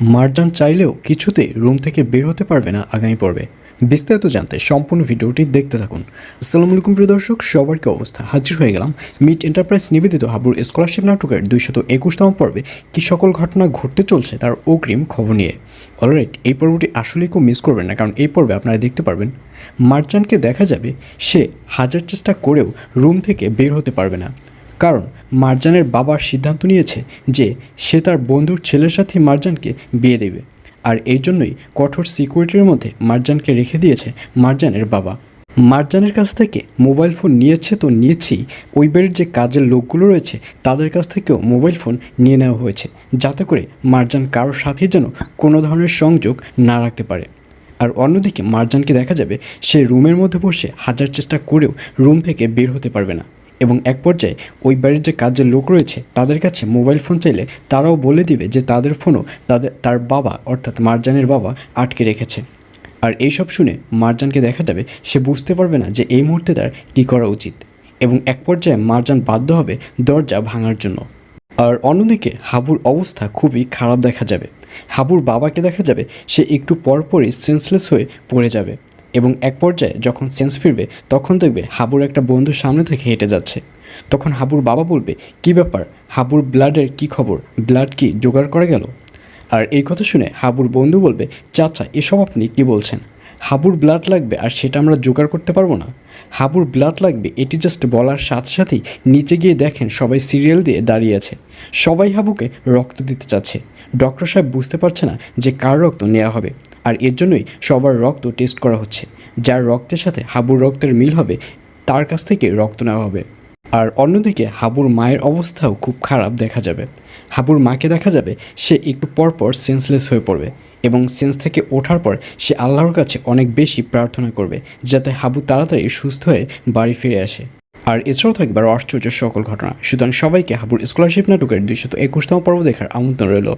মারজান চাইলেও কিছুতে রুম থেকে বের হতে পারবে না আগামী পর্বে। বিস্তারিত জানতে সম্পূর্ণ ভিডিওটি দেখতে থাকুন। আসসালামু আলাইকুম প্রিয় দর্শক, সবার কি অবস্থা? হাজির হয়ে গেলাম মিট এন্টারপ্রাইজ নিবেদিত হাবুর স্কলারশিপ নাটকের দুইশত একুশতম পর্বে। কী সকল ঘটনা ঘটতে চলছে তার অগ্রিম খবর নিয়ে। অলরাইট, এই পর্বটি আসলেই কেউ মিস করবেন না, কারণ এই পর্বে আপনারা দেখতে পারবেন, মারজানকে দেখা যাবে সে হাজার চেষ্টা করেও রুম থেকে বের হতে পারবে না। কারণ মারজানের বাবার সিদ্ধান্ত নিয়েছে যে সে তার বন্ধুর ছেলের সাথে মারজানকে বিয়ে দেবে। আর এই জন্যই কঠোর সিকিউরিটির মধ্যে মারজানকে রেখে দিয়েছে মারজানের বাবা। মারজানের কাছ থেকে মোবাইল ফোন নিয়েছে তো নিয়েছেই। ওই বাড়ির যে কাজের লোকগুলো রয়েছে, তাদের কাছ থেকেও মোবাইল ফোন নিয়ে নেওয়া হয়েছে, যাতে করে মারজান কারোর সাথে যেন কোনো ধরনের সংযোগ না রাখতে পারে। আর অন্যদিকে মারজানকে দেখা যাবে সে রুমের মধ্যে বসে হাজার চেষ্টা করেও রুম থেকে বের হতে পারবে না। এবং এক পর্যায়ে ওই বাড়ির যে কাজের লোক রয়েছে, তাদের কাছে মোবাইল ফোন চাইলে তারাও বলে দিবে যে তাদের ফোনও তাদের, তার বাবা, অর্থাৎ মারজানের বাবা আটকে রেখেছে। আর এইসব শুনে মারজানকে দেখা যাবে সে বুঝতে পারবে না যে এই মুহূর্তে তার কী করা উচিত এবং এক পর্যায়ে মারজান বাধ্য হবে দরজা ভাঙার জন্য। আর অন্যদিকে হাবুর অবস্থা খুবই খারাপ দেখা যাবে। হাবুর বাবাকে দেখা যাবে সে একটু পরপরই সেন্সলেস হয়ে পড়ে যাবে। এবং এক পর্যায়ে যখন সেন্স ফিরবে, তখন দেখবে হাবুর একটা বন্ধু সামনে থেকে হেঁটে যাচ্ছে। তখন হাবুর বাবা বলবে, কি ব্যাপার? হাবুর ব্লাডের কি খবর? ব্লাড কি জোগাড় করা গেল? আর এই কথা শুনে হাবুর বন্ধু বলবে, চাচা, এসব আপনি কি বলছেন? হাবুর ব্লাড লাগবে আর সেটা আমরা জোগাড় করতে পারব না। হাবুর ব্লাড লাগবে, এটি জাস্ট বলার সাথে সাথেই নিচে গিয়ে দেখেন সবাই সিরিয়াল দিয়ে দাঁড়িয়ে আছে। সবাই হাবুকে রক্ত দিতে চাচ্ছে। ডক্টর সাহেব বুঝতে পারছে না যে কার রক্ত নেওয়া হবে। আর এর জন্যই সবার রক্ত টেস্ট করা হচ্ছে। যার রক্তের সাথে হাবুর রক্তের মিল হবে, তার কাছ থেকে রক্ত নেওয়া হবে। আর অন্যদিকে হাবুর মায়ের অবস্থাও খুব খারাপ দেখা যাবে। হাবুর মাকে দেখা যাবে, সে একটু পর পর সেন্সলেস হয়ে পড়বে এবং সেন্স থেকে ওঠার পর সে আল্লাহর কাছে অনেক বেশি প্রার্থনা করবে, যাতে হাবু তাড়াতাড়ি সুস্থ হয়ে বাড়ি ফিরে আসে। আর এছাড়াও থাকবে আশ্চর্য সকল ঘটনা। সুতরাং সবাইকে হাবুর স্কলারশিপ নাটকের দুইশত একুশতম পর্ব দেখার আমন্ত্রণ রইল।